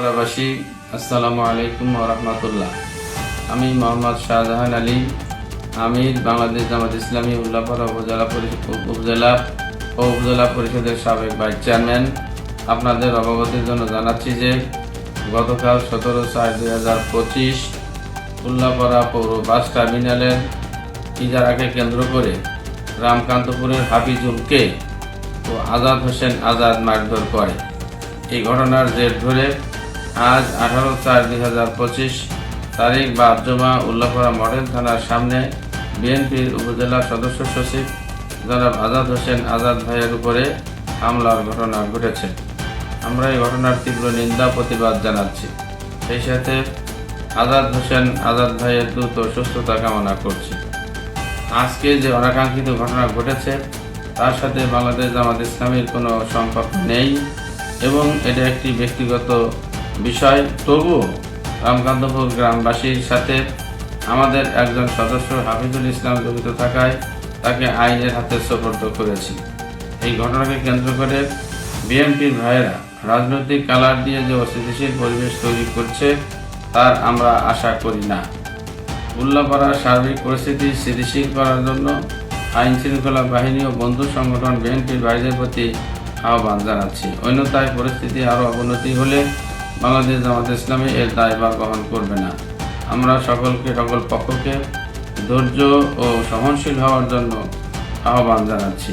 বাসী আসসালামু আলাইকুম রহমতুল্লাহ। আমি মোহাম্মদ শাহজাহান আলী, আমির, বাংলাদেশ জামাত ইসলামী, উল্লাপাড়া উপজেলা পরিষদ উপজেলা ও উপজেলা পরিষদের সাবেক ভাইস চেয়ারম্যান। আপনাদের অবগতির জন্য জানাচ্ছি যে, গতকাল সতেরো চার দুই হাজার পঁচিশ উল্লাপাড়া পৌর বাস টার্মিনালের ইজারাকে কেন্দ্র করে রামকান্তপুরের হাফিজুলকে ও আজাদ হোসেন আজাদ মারধর করে। এই ঘটনার জের ধরে আজ আঠারো চার দুই হাজার পঁচিশ তারিখ বাদ জমা উল্লাপাড়া মডেল থানার সামনে বিএনপির উপজেলা সদস্য সচিব জনাব আজাদ হোসেন আজাদ ভাইয়ের উপরে হামলার ঘটনা ঘটেছে। আমরা এই ঘটনার তীব্র নিন্দা, প্রতিবাদ জানাচ্ছি। সেই সাথে আজাদ হোসেন আজাদ ভাইয়ের দ্রুত সুস্থতা কামনা করছি। আজকে যে অনাকাঙ্ক্ষিত ঘটনা ঘটেছে, তার সাথে বাংলাদেশ জামাত ইসলামীর কোনো সম্পর্ক নেই এবং এটা একটি ব্যক্তিগত বিষয়। তবুও রামকান্তপুর গ্রামবাসীর সাথে আমাদের একজন সদস্য হাফিজুল ইসলাম জড়িত থাকায় তাকে আইনের হাতে সোপর্দ করেছি। এই ঘটনাকে কেন্দ্র করে বিএনপির ভাইয়েরা রাজনৈতিক কালার দিয়ে যে অস্থিতিশীল পরিবেশ তৈরি করছে, তার আমরা আশা করি না। উল্লাপাড়ার সার্বিক পরিস্থিতি স্থিতিশীল করার জন্য আইন শৃঙ্খলা বাহিনী ও বন্ধু সংগঠন বিএনপির ভাইদের প্রতি আহ্বান জানাচ্ছি। অন্যতায় পরিস্থিতি আরও অবনতি হলে বাংলাদেশ জামাত ইসলামী এর দায়ভার গ্রহণ করবে না। আমরা সকলকে, সকল পক্ষকে ধৈর্য ও সহনশীল হওয়ার জন্য আহ্বান জানাচ্ছি।